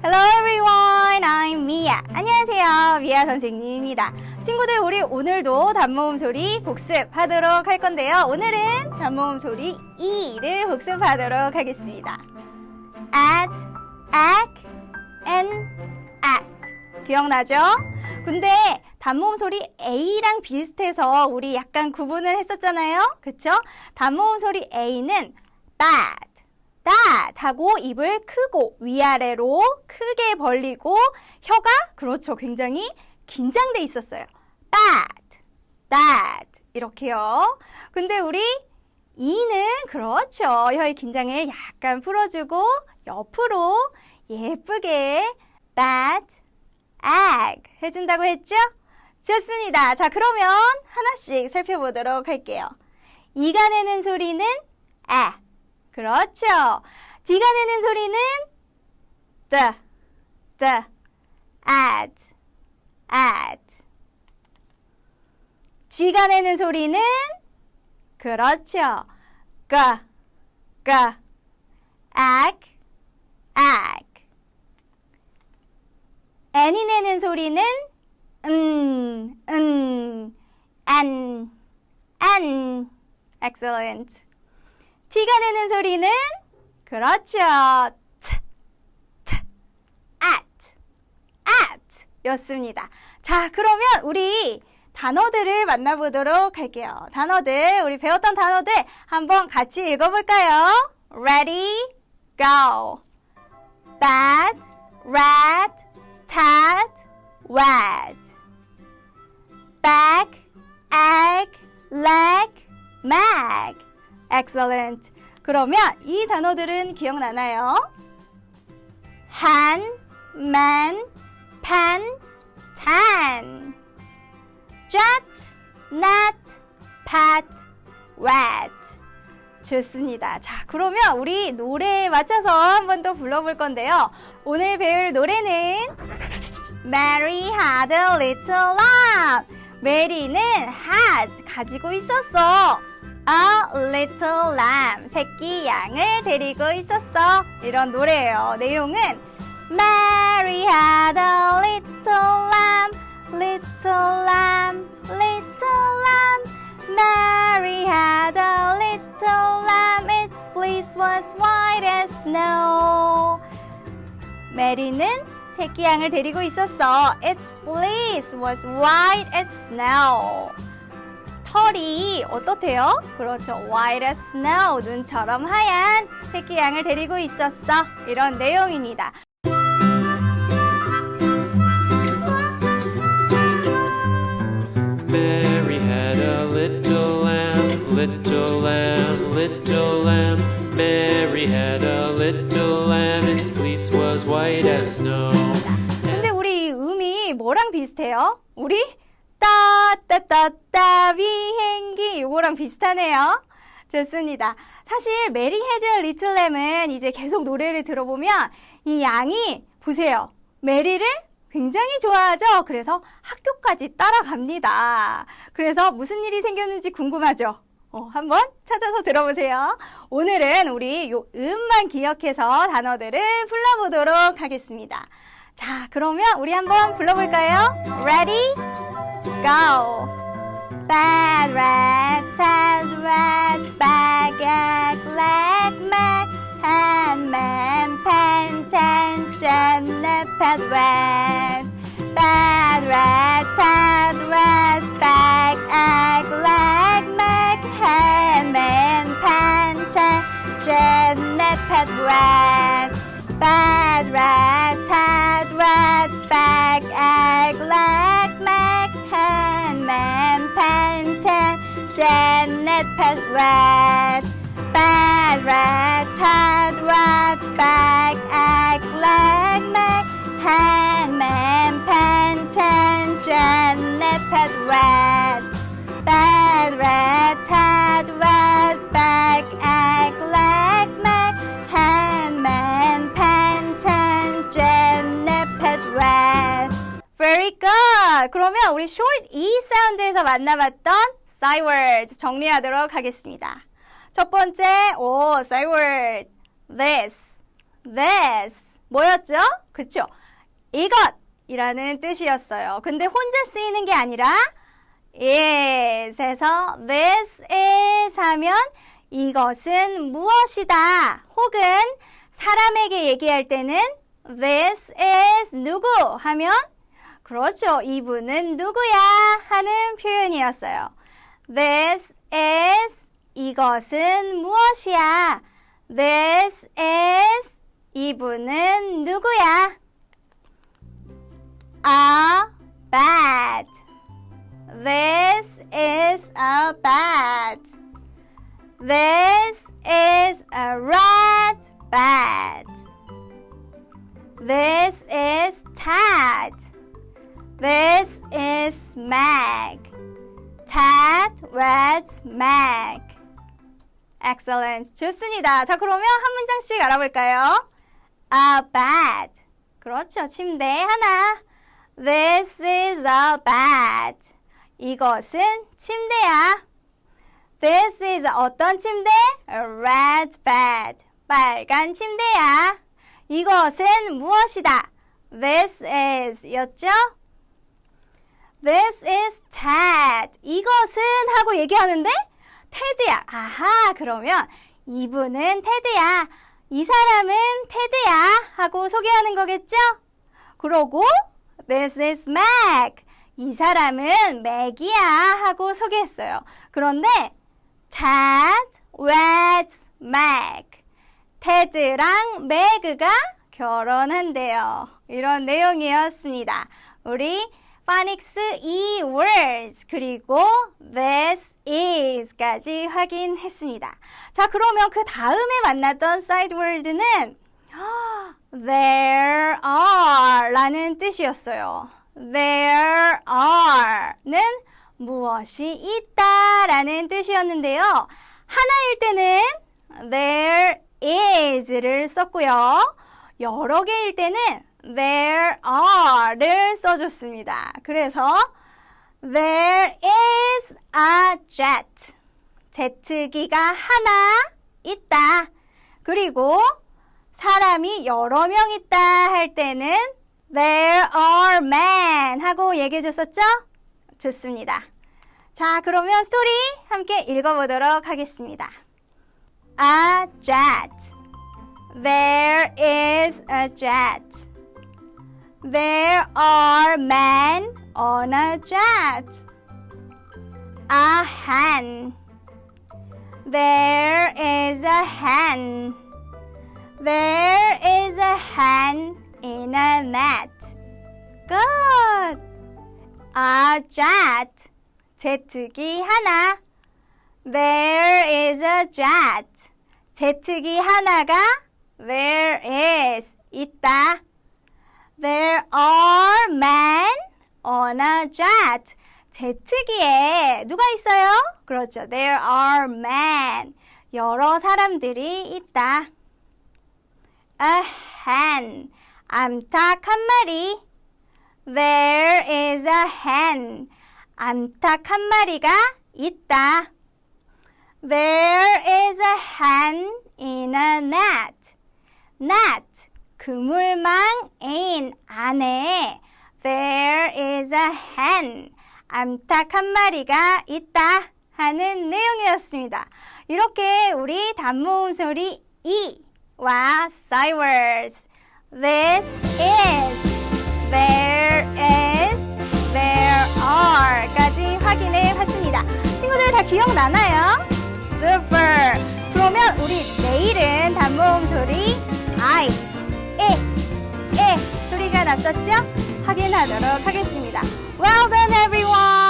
Hello everyone, I'm Mia. 안녕하세요, 미아 선생님입니다. 친구들, 우리 오늘도 단모음 소리 복습하도록 할 건데요. 오늘은 단모음 소리 E를 복습하도록 하겠습니다. at, act, and at. 기억나죠? 근데 단모음 소리 A랑 비슷해서 우리 약간 구분을 했었잖아요. 그쵸? 단모음 소리 A는 bad, that 하고 입을 크고 위아래로 크게 벌리고 혀가 그렇죠. 굉장히 긴장돼 있었어요. bad, that 이렇게요. 근데 우리 이는 그렇죠. 혀의 긴장을 약간 풀어주고 옆으로 예쁘게 bad, egg 해준다고 했죠? 좋습니다. 자, 그러면 하나씩 살펴보도록 할게요. 이가 내는 소리는 에. 그렇죠. D가 내는 소리는 D, D, at, at. G가 내는 소리는 그렇죠. G, G, 악, 악. N이 내는 소리는 음, 음, 안, 안. Excellent. T가 내는 소리는 그렇죠. 였습니다. 자, 그러면 우리 단어들을 만나보도록 할게요. 단어들, 우리 배웠던 단어들 한번 같이 읽어볼까요? Ready, go. Bad, rat, tat, wet. Back, egg, leg, mag. Excellent. 그러면 이 단어들은 기억나나요? hand, man, pen, tan. jet, net, pet, rat. 좋습니다. 자, 그러면 우리 노래에 맞춰서 한 번 더 불러볼 건데요. 오늘 배울 노래는 Mary had a little lamb. 메리는 had 가지고 있었어. A little lamb 새끼 양을 데리고 있었어. 이런 노래예요. 내용은 Mary had a little lamb, little lamb, little lamb. Mary had a little lamb. Its fleece was white as snow. 메리는 새끼 양을 데리고 있었어. Its fleece was white as snow. 털이 어떻대요? 그렇죠. white as snow. 눈처럼 하얀 새끼 양을 데리고 있었어. 이런 내용입니다. Mary had a little lamb, little lamb, little lamb. Mary had a little lamb, its fleece was white as snow. 근데 우리 이 음이 뭐랑 비슷해요? 우리 따따따따 비행기 요거랑 비슷하네요. 좋습니다. 사실 메리 헤드 리틀 램은 이제 계속 노래를 들어보면 이 양이 보세요. 메리를 굉장히 좋아하죠. 그래서 학교까지 따라갑니다. 그래서 무슨 일이 생겼는지 궁금하죠? 어, 한번 찾아서 들어보세요. 오늘은 우리 요 음만 기억해서 단어들을 불러보도록 하겠습니다. 자, 그러면 우리 한번 불러볼까요? Ready? Go! Bad rat, tad rat, bag, egg, leg, mag, hand, man, pen, ten, pet rat. Bad rat, tad Janet, pet rat. Bad rat, tad rat, bag, egg, leg, mag, hand, man, pen, ten, Janet, pet rat. Bad rat, tad rat, bag, egg, leg, mag, hand, man, pen, ten, Janet, pet rat. Very good. 그러면 우리 short e 사운드에서 만나봤던 side words 정리하도록 하겠습니다. 첫 번째, 오, side word. This, this, 뭐였죠? 그쵸? 이것이라는 뜻이었어요. 근데 혼자 쓰이는 게 아니라 is에서 this is 하면 이것은 무엇이다. 혹은 사람에게 얘기할 때는 this is 누구 하면 그렇죠. 이분은 누구야 하는 표현이었어요. This is 이것은 무엇이야? This is 이분은 누구야? A bat. This is a bat. This Red, Meg. Excellent. 좋습니다. 자, 그러면 한 문장씩 알아볼까요? A bed. 그렇죠. 침대 하나. This is a bed. 이것은 침대야. This is 어떤 침대? A red bed. 빨간 침대야. 이것은 무엇이다? This is 였죠? This is Ted. 이것은 하고 얘기하는데 테드야. 아하, 그러면 이분은 테드야. 이 사람은 테드야. 하고 소개하는 거겠죠? 그러고 This is Meg. 이 사람은 맥이야. 하고 소개했어요. 그런데 Ted with Meg. 테드랑 매그가 결혼한대요. 이런 내용이었습니다. 우리 파닉스 이 words 그리고 this is까지 확인했습니다. 자, 그러면 그 다음에 만났던 side word는 there are 라는 뜻이었어요. there are는 무엇이 있다 라는 뜻이었는데요. 하나일 때는 there is를 썼고요. 여러 개일 때는 there are를 써줬습니다. 그래서 there is a jet. 제트기가 하나 있다. 그리고 사람이 여러 명 있다 할 때는 there are men 하고 얘기해 줬었죠? 좋습니다. 자, 그러면 스토리 함께 읽어보도록 하겠습니다. A jet. There is a jet. There are men on a jet. A hen. There is a hen. There is a hen in a net. Good. A jet. 제트기 하나. There is a jet. 제트기 하나가 there is 있다. There are men on a jet. 제트기에 누가 있어요? 그렇죠. There are men. 여러 사람들이 있다. A hen. 암탉 한 마리. There is a hen. 암탉 한 마리가 있다. There is a hen in a net. net. 그물망 in 안에 there is a hen. 암탉 한 마리가 있다 하는 내용이었습니다. 이렇게 우리 단모음 소리 이와 side words this is there is there are까지 확인해 봤습니다. 친구들 다 기억나나요? super. 그러면 우리 내일은 단모음 소리 I, 났었죠? 확인하도록 하겠습니다. Well done everyone.